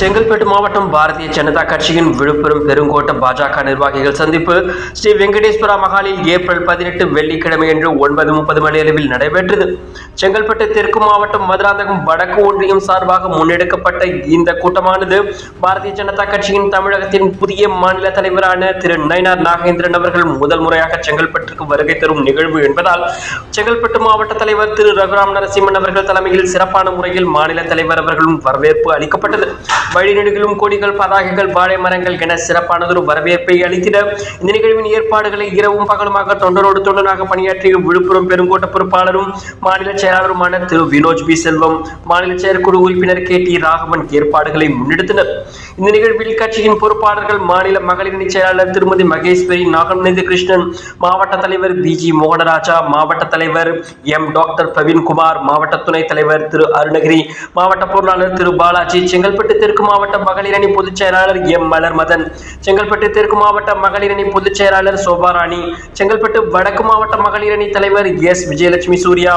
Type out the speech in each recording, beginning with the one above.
செங்கல்பட்டு மாவட்டம் பாரதிய ஜனதா கட்சியின் விழுப்புரம் பெருங்கோட்ட பாஜக நிர்வாகிகள் சந்திப்பு. ஸ்ரீ வெங்கடேஸ்வரா மகாலில் ஏப்ரல் பதினெட்டு வெள்ளிக்கிழமை என்று ஒன்பது முப்பது மணி அளவில் நடைபெற்றது. செங்கல்பட்டு தெற்கு மாவட்டம் மதுராந்தகம் வடக்கு ஒன்றியம் சார்பாக முன்னெடுக்கப்பட்ட இந்த கூட்டமானது பாரதிய ஜனதா கட்சியின் தமிழகத்தின் புதிய மாநில தலைவரான திரு நயினார் நாகேந்திரன் அவர்கள் முதல் முறையாக செங்கல்பட்டுக்கு வருகை தரும் நிகழ்வு என்பதால் செங்கல்பட்டு மாவட்ட தலைவர் திரு ரகுராம் நரசிம்மன் அவர்கள் தலைமையில் சிறப்பான முறையில் மாநில தலைவர் அவர்களும் வரவேற்பு அளிக்கப்பட்டது. வழிநெடுகிலும் கொடிகள் பதாகைகள் வாழை மரங்கள் என சிறப்பானதொரு வரவேற்பை அளித்திட இந்த நிகழ்வின் ஏற்பாடுகளை இரவும் பகலுமாக தொண்டரோடு தொண்டனாக பணியாற்றிய விழுப்புரம் பெருங்கோட்ட பொறுப்பாளரும் மாநில செயலாளருமான திரு. வினோஜ் பி. செல்வம் மாநில செயற்குழு உறுப்பினர் கே. டி. ராகவன் ஏற்பாடுகளை முன்னெடுத்தனர். இந்த நிகழ்வில் கட்சியின் பொறுப்பாளர்கள் மாநில மகளிர் அணி செயலாளர் திருமதி மகேஸ்வரி நாகநந்தி கிருஷ்ணன் மாவட்ட தலைவர் பி. ஜி. மோகனராஜா மாவட்ட தலைவர் எம். டாக்டர். பிரவீன்குமார் மாவட்ட துணைத் தலைவர் திரு. அருணகிரி மாவட்ட பொருளாளர் திரு. பாலாஜி செங்கல்பட்டு தெற்கு மாவட்ட மகளிர் அணி பொதுச் செயலாளர் எம். மலர் மதன் செங்கல்பட்டு தெற்கு மாவட்ட மகளிர் அணி பொதுச் செயலாளர் சோபாராணி செங்கல்பட்டு வடக்கு மாவட்ட மகளிர் அணி தலைவர் எஸ். விஜயலட்சுமி சூர்யா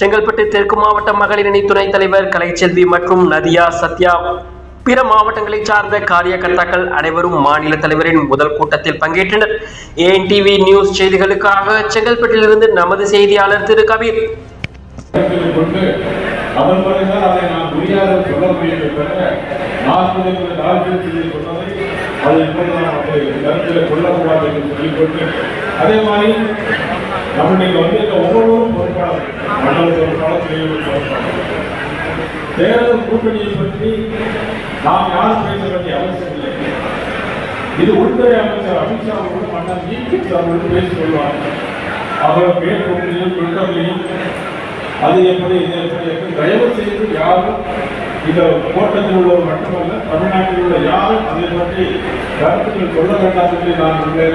செங்கல்பட்டு தெற்கு மாவட்ட மகளிர் அணி துணைத் தலைவர் கலைச்செல்வி மற்றும் நதியா சத்யா. பிற மாவட்டங்களைச் சார்ந்த காரியகர்த்தாக்கள் அனைவரும் மாநில தலைவரின் முதல் கூட்டத்தில் பங்கேற்றனர். ஏன் டிவி நியூஸ் செய்திகளுக்காக செங்கல்பட்டிலிருந்து நமது செய்தியாளர் திரு. கபீர். அதன் பிறகுதான் அதை நான் முடியாத சொல்ல முடியும் தவிர நாற்பது நாற்பது சொன்னதை அதை இப்போது நாம் கருத்தில் கொள்ளக்கூடாது என்று சொல்லிக்கொண்டு அதே மாதிரி நம்முடைய வந்து இந்த ஒவ்வொருவரும் பொறுப்பாளர் மண்டல பொறுப்பாளர் பிரிவு பொறுப்பாளர். தேர்தல் கூட்டணியை பற்றி நாம் யார் பேச வேண்டிய அவசியம் இல்லை. இது உள்துறை அமைச்சர் அமித்ஷா அவர்களும் மன்னர் நீக்கி அவர்களும் பேசிக் கொள்வார்கள் அவர் கூட்டணியும் ட்விட்டர்லையும் அது எப்படி இது எப்படி எப்படி? தயவு செய்து யாரும் இந்த கோட்டத்தில் உள்ளவர் மட்டுமல்ல தமிழ்நாட்டில் உள்ள யாரும் அதை பற்றி கருத்துக்கள் சொல்ல வேண்டாம் என்று நான் உங்களை